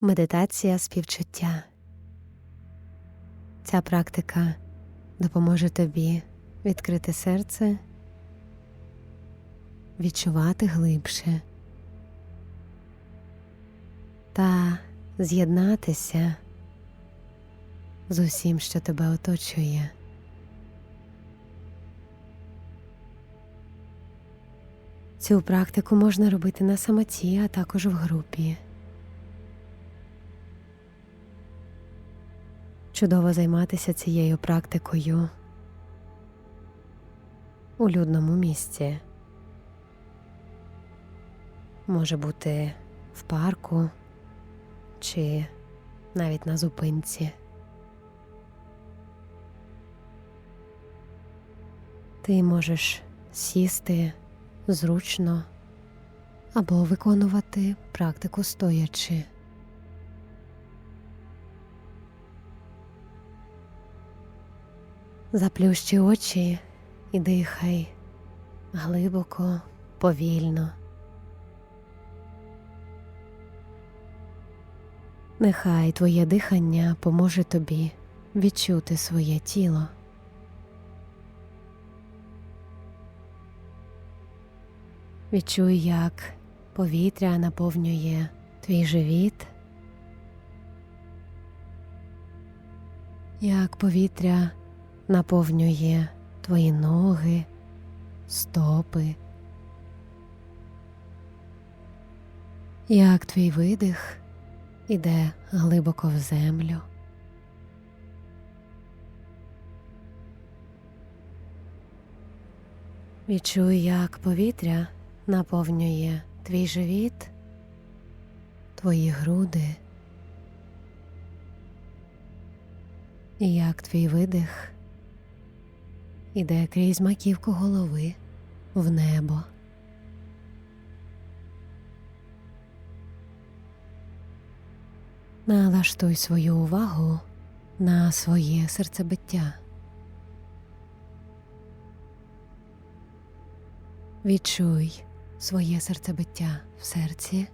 Медитація співчуття. Ця практика допоможе тобі відкрити серце, відчувати глибше та з'єднатися з усім, що тебе оточує. Цю практику можна робити на самоті, а також в групі. Чудово займатися цією практикою у людному місці. Може бути в парку чи навіть на зупинці. Ти можеш сісти зручно або виконувати практику стоячи. Заплющи очі і дихай глибоко, повільно. Нехай твоє дихання поможе тобі відчути своє тіло. Відчуй, як повітря наповнює твій живіт, як повітря наповнює твої ноги, стопи, як твій видих іде глибоко в землю. Відчуй, як повітря наповнює твій живіт, твої груди, і як твій видих іде крізь маківку голови в небо. Налаштуй свою увагу на своє серцебиття. Відчуй своє серцебиття в серці,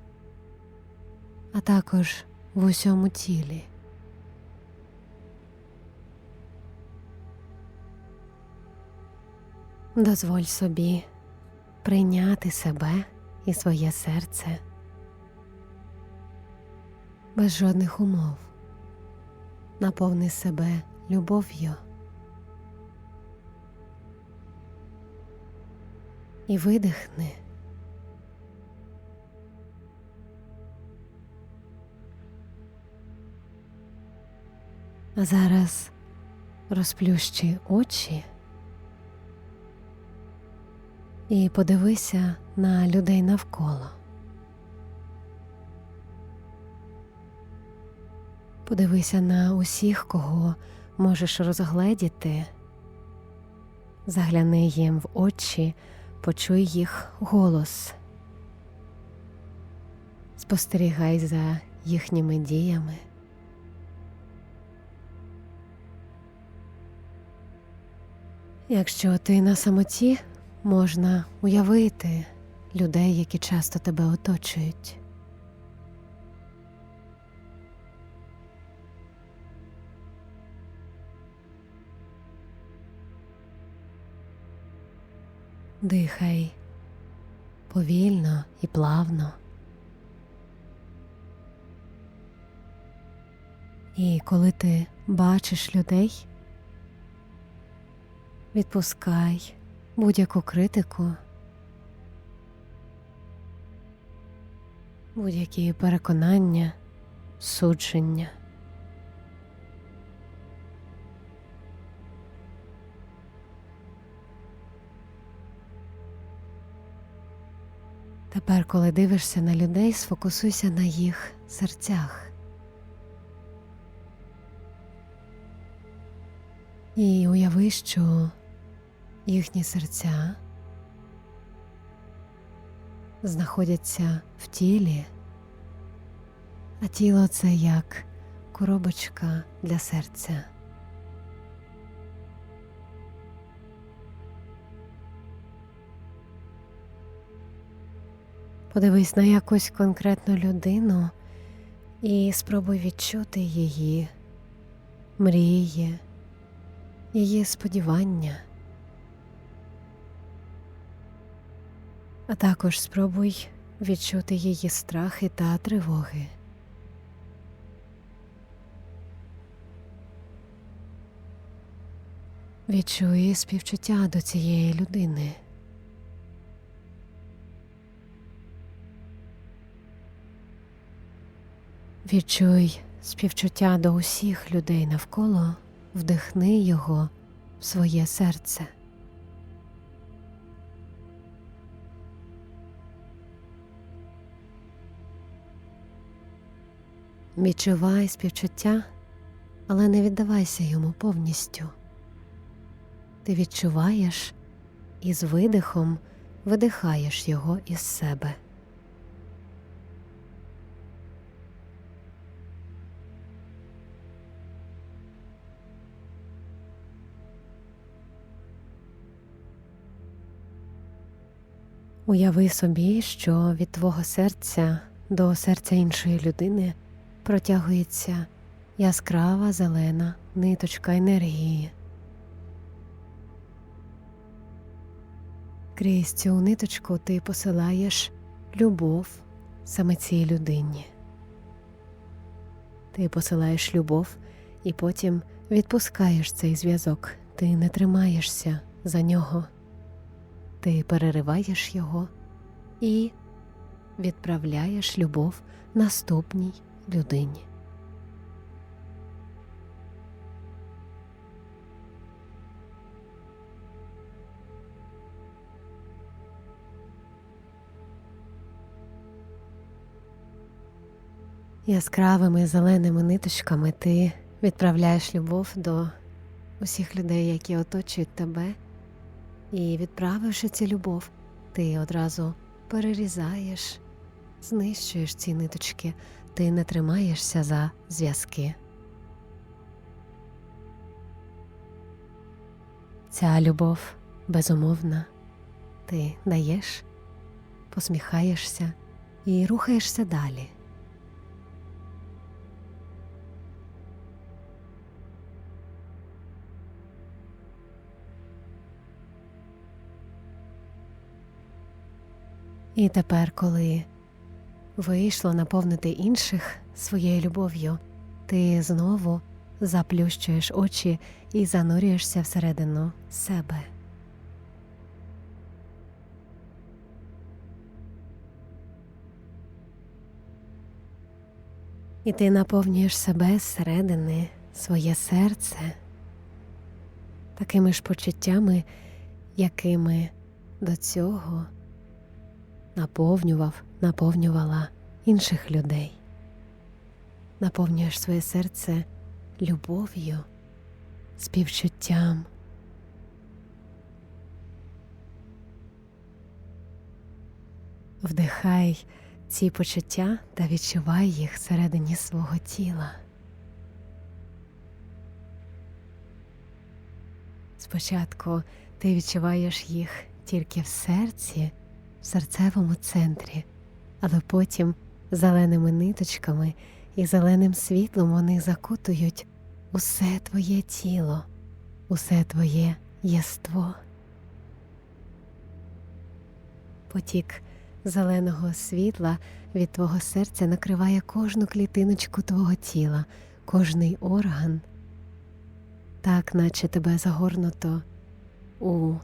а також в усьому тілі. Дозволь собі прийняти себе і своє серце без жодних умов. Наповни себе любов'ю і видихни. А зараз розплющи очі і подивися на людей навколо. Подивися на усіх, кого можеш розгледіти, загляни їм в очі, почуй їх голос, спостерігай за їхніми діями. Якщо ти на самоті, можна уявити людей, які часто тебе оточують. Дихай повільно і плавно. І коли ти бачиш людей, відпускай будь-яку критику, будь-які переконання, судження. Тепер, коли дивишся на людей, сфокусуйся на їх серцях. І уяви, що їхні серця знаходяться в тілі, а тіло це як коробочка для серця. Подивись на якусь конкретну людину і спробуй відчути її мрії, її сподівання. А також спробуй відчути її страхи та тривоги. Відчуй співчуття до цієї людини. Відчуй співчуття до усіх людей навколо, вдихни його в своє серце. Відчувай співчуття, але не віддавайся йому повністю. Ти відчуваєш і з видихом видихаєш його із себе. Уяви собі, що від твого серця до серця іншої людини протягується яскрава зелена ниточка енергії. Крізь цю ниточку ти посилаєш любов саме цій людині. Ти посилаєш любов і потім відпускаєш цей зв'язок. Ти не тримаєшся за нього. Ти перериваєш його і відправляєш любов наступній людині. Яскравими зеленими ниточками ти відправляєш любов до усіх людей, які оточують тебе, і відправивши цю любов, ти одразу перерізаєш, знищуєш ці ниточки, ти не тримаєшся за зв'язки. Ця любов безумовна, ти даєш, посміхаєшся і рухаєшся далі. І тепер, коли вийшло наповнити інших своєю любов'ю, ти знову заплющуєш очі і занурюєшся всередину себе. І ти наповнюєш себе зсередини, своє серце такими ж почуттями, якими до цього наповнював, наповнювала інших людей. Наповнюєш своє серце любов'ю, співчуттям. Вдихай ці почуття та відчувай їх всередині свого тіла. Спочатку ти відчуваєш їх тільки в серці, в серцевому центрі, але потім зеленими ниточками і зеленим світлом вони закутують усе твоє тіло, усе твоє єство. Потік зеленого світла від твого серця накриває кожну клітиночку твого тіла, кожний орган, так наче тебе загорнуто у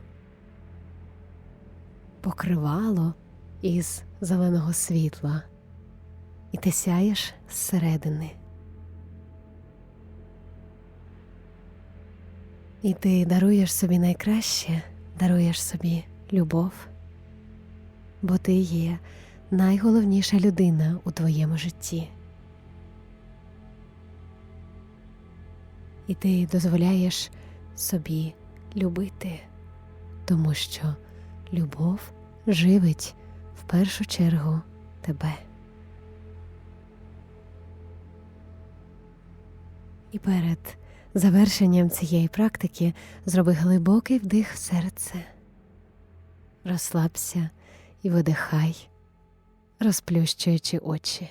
покривало із зеленого світла, і ти сяєш зсередини. І ти даруєш собі найкраще, даруєш собі любов, бо ти є найголовніша людина у твоєму житті. І ти дозволяєш собі любити, тому що любов живить в першу чергу тебе. І перед завершенням цієї практики зроби глибокий вдих в серце, розслабся і видихай, розплющуючи очі.